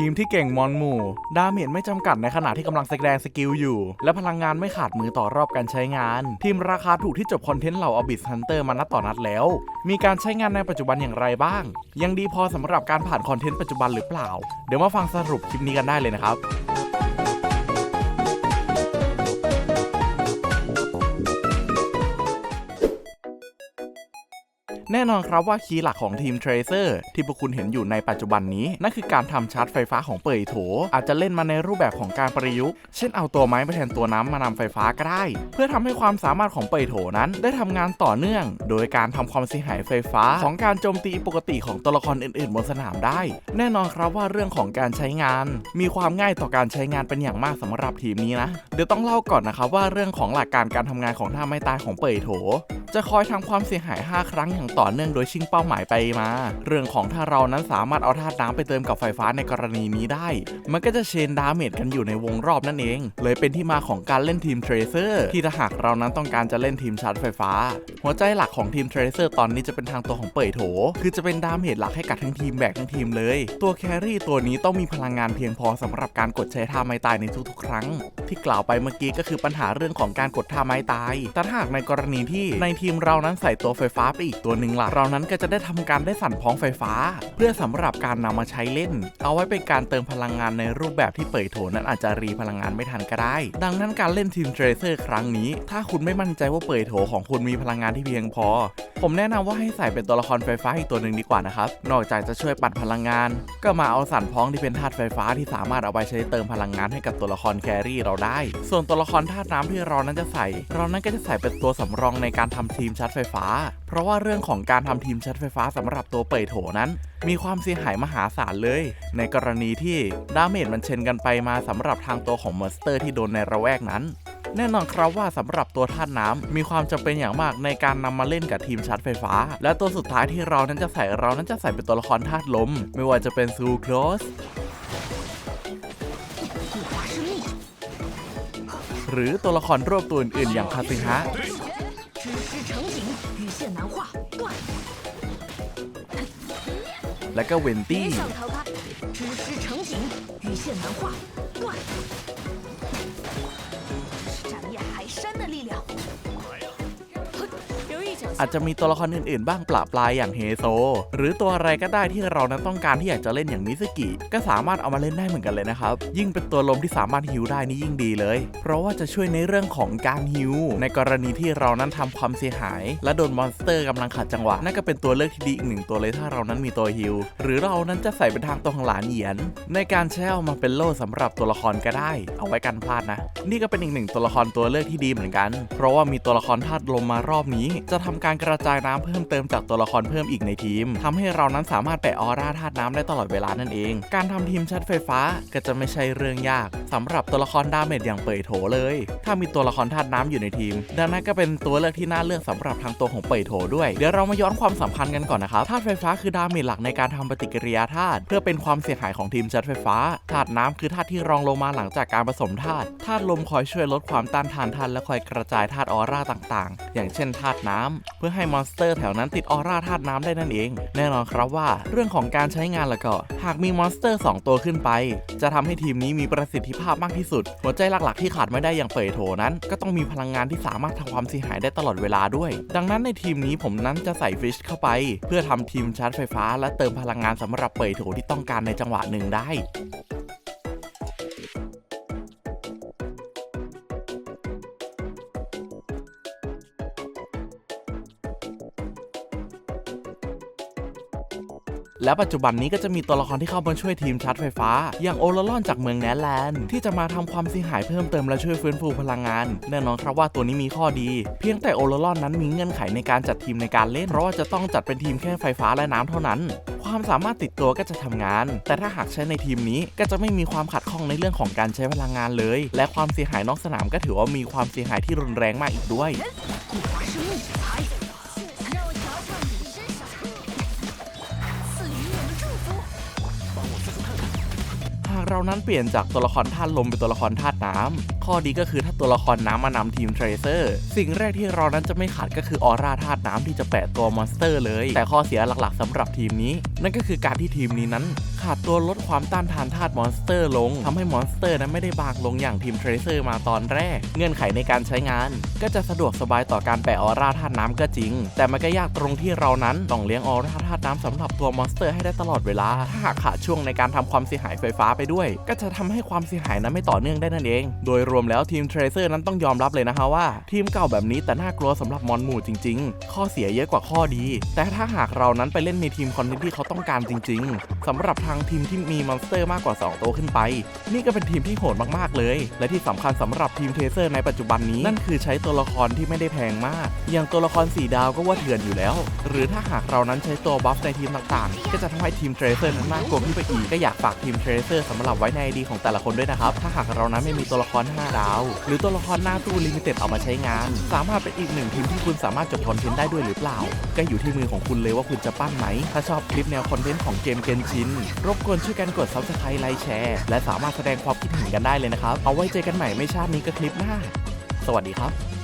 ทีมที่เก่งมอนหมู่ ดาเมจไม่จำกัดในขณะที่กำลังแสดงสกิลอยู่ และพลังงานไม่ขาดมือต่อรอบการใช้งาน ทีมราคาถูกที่จบคอนเทนต์เหล่าอบิสฮันเตอร์มานัดต่อนัดแล้ว มีการใช้งานในปัจจุบันอย่างไรบ้าง ยังดีพอสำหรับการผ่านคอนเทนต์ปัจจุบันหรือเปล่า เดี๋ยวมาฟังสรุปคลิปนี้กันได้เลยนะครับ แน่นอนครับว่าคีย์หลักของทีม Tracer ที่พวกคุณเห็นอยู่ในปัจจุบันนี้ นั่นคือการทำชาร์จไฟฟ้าของเปยโถ อาจจะเล่นมาในรูปแบบของการประยุกต์ เช่นเอาตัวไม้มาแทนตัวน้ำมานำไฟฟ้าก็ได้ เพื่อทำให้ความสามารถของเปยโถนั้น ได้ทำงานต่อเนื่อง โดยการทำความเสียหายไฟฟ้าของการโจมตีปกติของตัวละครอื่นๆบนสนามได้ แน่นอนครับว่าเรื่องของการใช้งาน มีความง่ายต่อการใช้งานเป็นอย่างมากสำหรับทีมนี้นะ เดี๋ยวต้องเล่าก่อนนะครับว่าเรื่องของหลักการการทำงานของท่าไม้ตายของเปยโถ จะคอยทำความเสียหาย 5 ครั้งอย่างต่อเนื่องโดยชิงเป้าหมายไปมา เรื่องของถ้าเรานั้นสามารถเอาธาตุน้ำไปเติมกับไฟฟ้าในกรณีนี้ได้ มันก็จะเชนดาเมจกันอยู่ในวงรอบนั่นเอง เลยเป็นที่มาของการเล่นทีมเทรเซอร์ที่ถ้าหากเรานั้นต้องการจะเล่นทีมชาร์จไฟฟ้า หัวใจหลักของทีมเทรเซอร์ตอนนี้จะเป็นทางตัวของเป่ยโถ คือจะเป็นดาเมจหลักให้กับทั้งทีมแบกทั้งทีมเลย ตัวแครี่ตัวนี้ต้องมีพลังงานเพียงพอสำหรับการกดใช้ท่าไม้ตายในทุกๆ ครั้ง ที่กล่าวไปเมื่อกี้ก็คือปัญหาเรื่องของการกดท่าไม้ตายแต่ถ้าหากในกรณีที่ในทีีมเรานั้นใส่ตัวไฟฟ้าไปอีกตัวหนึ่งล่ะ เรานั้นก็จะได้ทำการได้สั่นพ้องไฟฟ้า เพื่อสำหรับการนำมาใช้เล่น เอาไว้เป็นการเติมพลังงานในรูปแบบที่เปิดโถนั้นอาจจะรีพลังงานไม่ทันก็ได้ ดังนั้นการเล่นทีมเทรเซอร์ครั้งนี้ ถ้าคุณไม่มั่นใจว่าเปิดโถของคุณมีพลังงานที่เพียงพอ ผมแนะนำว่าให้ใส่เป็นตัวละครไฟฟ้าอีกตัวหนึ่งดีกว่านะครับ นอกจากจะช่วยปัดพลังงาน ก็มาเอาสั่นพ้องที่เป็นธาตุไฟฟ้าที่สามารถเอาไปใช้เติมพลังงานให้กับตัวละครแครี่เราได้ ส่วนตัวละครธาตุน้ำที่เรานั้นจะใส่ เรานั้นก็จะใส่เป็นตัวสำรองในการทำทีมชาร์จไฟฟ้า เพราะว่าเรื่องของการทำทีมชาร์จไฟฟ้าสำหรับตัวเปิดโถนั้น มีความเสียหายมหาศาลเลย ในกรณีที่ดาเมจมันเชนกันไปมาสำหรับทางตัวของมอนสเตอร์ที่โดนในระแวกนั้นแน่นอนครับว่าสำหรับตัวธาตุน้ำมีความจำเป็นอย่างมากในการนำมาเล่นกับทีมชาร์จไฟฟ้า และตัวสุดท้ายที่เรานั้นจะใส่เรานั้นจะใส่เป็นตัวละครธาตุลม ไม่ว่าจะเป็นซูโคลสหรือตัวละครรวบตัวอื่นๆอย่างคาซิฮะ 别想逃开织诗成锦鱼线难画断斩现海山的力量。 อาจจะมีตัวละครอื่นๆ บ้างปละปลายอย่างเฮโซ หรือตัวอะไรก็ได้ที่เรานั้นต้องการที่อยากจะเล่นอย่างมิสกิก็สามารถเอามาเล่นได้เหมือนกันเลยนะครับ ยิ่งเป็นตัวลมที่สามารถฮิวได้นี่ยิ่งดีเลย เพราะว่าจะช่วยในเรื่องของการฮิวในกรณีที่เรานั้นทำความเสียหาย และโดนมอนสเตอร์กำลังขัดจังหวะนั่นก็เป็นตัวเลือกที่ดีอีกหนึ่งตัวเลยถ้าเรานั้นมีตัวฮิวหรือเรานั้นจะใส่เป็นทางตัวของหลานเหยียน ในการใช้เอามาเป็นโล่สำหรับตัวละครก็ได้ เอาไว้กันพลาดนะ นี่ก็เป็นอีกหนึ่งตัวละครตัวเลือกที่ดีเหมือนกัน เพราะว่ามีตัวละครธาตุลมมารอบนี้จะทำการกระจายน้ำเพิ่มเติมจากตัวละครเพิ่มอีกในทีมทำให้เรานั้นสามารถแปะออร่าธาตุน้ำได้ตลอดเวลานั่นเอง การทำทีมชัดไฟฟ้าก็จะไม่ใช่เรื่องยากสำหรับตัวละครดาเมจอย่างเปยโถเลย ถ้ามีตัวละครธาตุน้ำอยู่ในทีม ดังนั้นก็เป็นตัวเลือกที่น่าเลือกสำหรับทางตัวของเปยโถด้วย เดี๋ยวเรามาย้อนความสัมพันธ์กันก่อนนะครับธาตุไฟฟ้าคือดาเมจหลักในการทำปฏิกิริยาธาตุเพื่อเป็นความเสียหายของทีมชัดไฟฟ้าธาตุน้ำคือธาตุที่รองลงมาหลังจากการผสมธาตุธาตุลมคอยช่วยลดความต้านทานธาตุและคอยกระจายธาตุออร่าต่าง ๆ อย่างเช่นธาตุน้ำเพื่อให้มอนสเตอร์แถวนั้นติดออร่าธาตุน้ำได้นั่นเอง แน่นอนครับว่าเรื่องของการใช้งานแล้วก็ หากมีมอนสเตอร์ 2 ตัวขึ้นไป จะทำให้ทีมนี้มีประสิทธิภาพมากที่สุด หัวใจหลักๆที่ขาดไม่ได้อย่างเปยโถนั้น ก็ต้องมีพลังงานที่สามารถทำความเสียหายได้ตลอดเวลาด้วย ดังนั้นในทีมนี้ผมนั้นจะใส่ฟิชเข้าไป เพื่อทำทีมชาร์จไฟฟ้า และเติมพลังงานสำหรับเปยโถที่ต้องการในจังหวะหนึ่งได้ และปัจจุบันนี้ก็จะมีตัวละครที่เข้ามาช่วยทีมชาร์จไฟฟ้า อย่างโอลลอนจากเมืองแนแลนด์ ที่จะมาทำความเสียหายเพิ่มเติมและช่วยฟื้นฟูพลังงาน แน่นอนครับว่าตัวนี้มีข้อดี เพียงแต่โอลลอนนั้นมีเงื่อนไขในการจัดทีมในการเล่น เพราะว่าจะต้องจัดเป็นทีมแค่ไฟฟ้าและน้ำเท่านั้นความสามารถติดตัวก็จะทำงาน แต่ถ้าหากใช้ในทีมนี้ก็จะไม่มีความขัดข้องในเรื่องของการใช้พลังงานเลย และความเสียหายนอกสนามก็ถือว่ามีความเสียหายที่รุนแรงมากอีกด้วย เรานั้นเปลี่ยนจากตัวละครธาตุลมเป็นตัวละครธาตุน้ำ ข้อดีก็คือถ้าตัวละครน้ำมานำทีมเทรเซอร์สิ่งแรกที่เรานั้นจะไม่ขาดก็คือออร่าธาตุน้ำที่จะแปะตัวมอนสเตอร์เลย แต่ข้อเสียหลักๆสำหรับทีมนี้ นั่นก็คือการที่ทีมนี้นั้น ขาดตัวลดความต้านทานธาตุมอนสเตอร์ลงทำให้มอนสเตอร์นั้นไม่ได้บางลงอย่างทีมเทรเซอร์มาตอนแรก เงื่อนไขในการใช้งาน ก็จะสะดวกสบายต่อการแปะออร่าธาตุน้ำก็จริง แต่มันก็ยากตรงที่เรานั้นต้องเลี้ยงออร่าธาตุน้ำสำหรับตัวมอนสเตอร์ให้ได้ตลอดเวลา ถ้าหากขาดช่วงในการทำความเสียหายไฟฟ้าไปด้วย ก็จะทำให้ความเสียหายนั้นไม่ต่อเนื่องได้นั่นเอง โดยรวมแล้วทีมเทรเซอร์นั้นต้องยอมรับเลยนะคะว่า ทีมเก่าแบบนี้แต่น่ากลัวสำหรับมอนหมู่จริง ๆ ข้อเสียเยอะกว่าข้อดี แต่ถ้าหากเรานั้นไปเล่นในทีมคอนเทนต์ที่เขาต้องการจริง ๆสำหรับทางทีมที่มีมอนสเตอร์มากกว่า 2 ตัวขึ้นไป นี่ก็เป็นทีมที่โหดมากๆเลย และที่สำคัญสำหรับทีมเทรเซอร์ในปัจจุบันนี้นั่นคือใช้ตัวละครที่ไม่ได้แพงมาก อย่างตัวละคร4ดาวก็ว่าเถื่อนอยู่แล้ว หรือถ้าหากเรานั้นใช้ตัวบัฟในทีมต่างๆ ก็จะทำให้ทีมเทรเซอร์นั้นน่ากลัวขึ้นไปอีกก็อยากฝากทีมเทรเซอร์สำหรับไว้ในไอดีของแต่ละคนด้วยนะครับถ้าหากเรานั้นไม่มีตัวละคร5ดาว หรือตัวละครหน้าตู้ลิมิเต็ดเอามาใช้งาน สามารถเป็นอีกหนึ่งทีมที่คุณสามารถจบคอนเทนต์ได้ด้วยหรือเปล่า ก็อยู่ที่มือของคุณเลยว่าคุณจะปั้นไหม ถ้าชอบคลิปแนวคอนเทนต์ของเกมเกนชิน รบกวนช่วยกันกดซับสไครต์ไลค์แชร์และสามารถแสดงความคิดเห็นกันได้เลยนะครับ เอาไว้เจอกันใหม่ไม่ชาตินี้ก็คลิปหน้า สวัสดีครับ